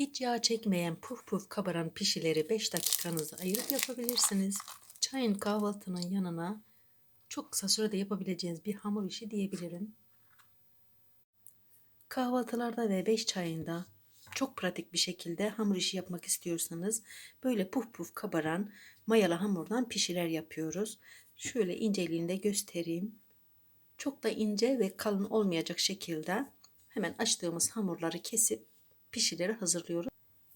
Hiç yağ çekmeyen puf puf kabaran pişileri 5 dakikanızı ayırıp yapabilirsiniz. Çayın kahvaltının yanına çok kısa sürede yapabileceğiniz bir hamur işi diyebilirim. Kahvaltılarda ve 5 çayında çok pratik bir şekilde hamur işi yapmak istiyorsanız böyle puf puf kabaran mayalı hamurdan pişiler yapıyoruz. Şöyle inceliğinde göstereyim. Çok da ince ve kalın olmayacak şekilde hemen açtığımız hamurları kesip pişileri hazırlıyoruz.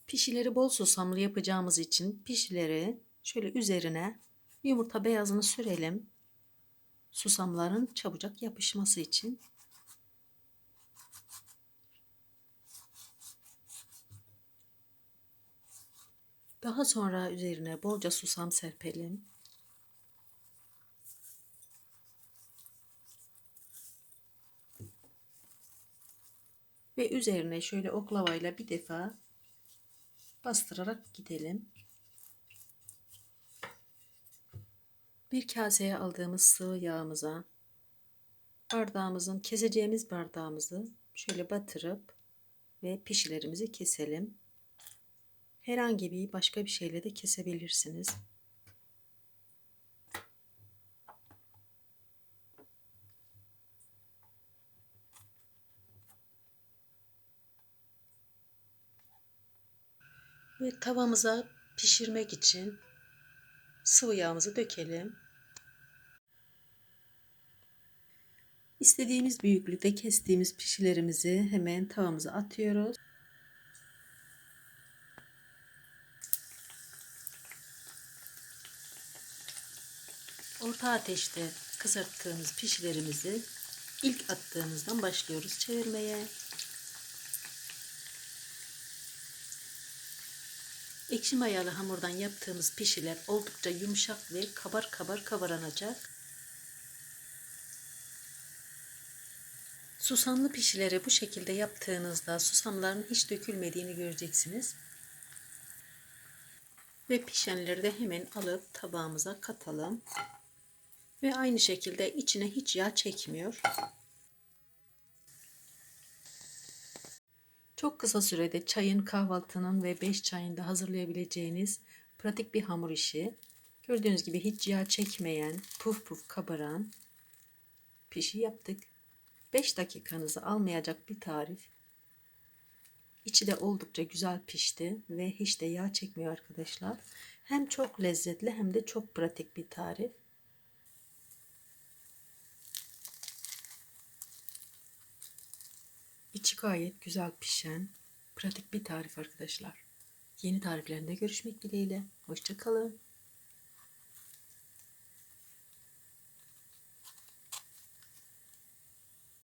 Pişileri bol susamlı yapacağımız için pişileri şöyle üzerine yumurta beyazını sürelim. Susamların çabucak yapışması için. Daha sonra üzerine bolca susam serpelim. Ve üzerine şöyle oklavayla bir defa bastırarak gidelim. Bir kaseye aldığımız sıvı yağımıza bardağımızın keseceğimiz bardağımızı şöyle batırıp ve pişilerimizi keselim. Herhangi bir başka bir şeyle de kesebilirsiniz. Ve tavamıza pişirmek için sıvı yağımızı dökelim. İstediğimiz büyüklükte kestiğimiz pişilerimizi hemen tavamıza atıyoruz. Orta ateşte kızarttığımız pişilerimizi ilk attığımızdan başlıyoruz çevirmeye. Ekşi mayalı hamurdan yaptığımız pişiler oldukça yumuşak ve kabar kabar kabaranacak. Susamlı pişileri bu şekilde yaptığınızda susamların hiç dökülmediğini göreceksiniz. Ve pişenleri de hemen alıp tabağımıza katalım. Ve aynı şekilde içine hiç yağ çekmiyor. Çok kısa sürede çayın, kahvaltının ve 5 çayında hazırlayabileceğiniz pratik bir hamur işi. Gördüğünüz gibi hiç yağ çekmeyen, puf puf kabaran pişi yaptık. 5 dakikanızı almayacak bir tarif. İçi de oldukça güzel pişti ve hiç de yağ çekmiyor arkadaşlar. Hem çok lezzetli hem de çok pratik bir tarif. İçi gayet güzel pişen, pratik bir tarif arkadaşlar. Yeni tariflerinde görüşmek dileğiyle. Hoşçakalın.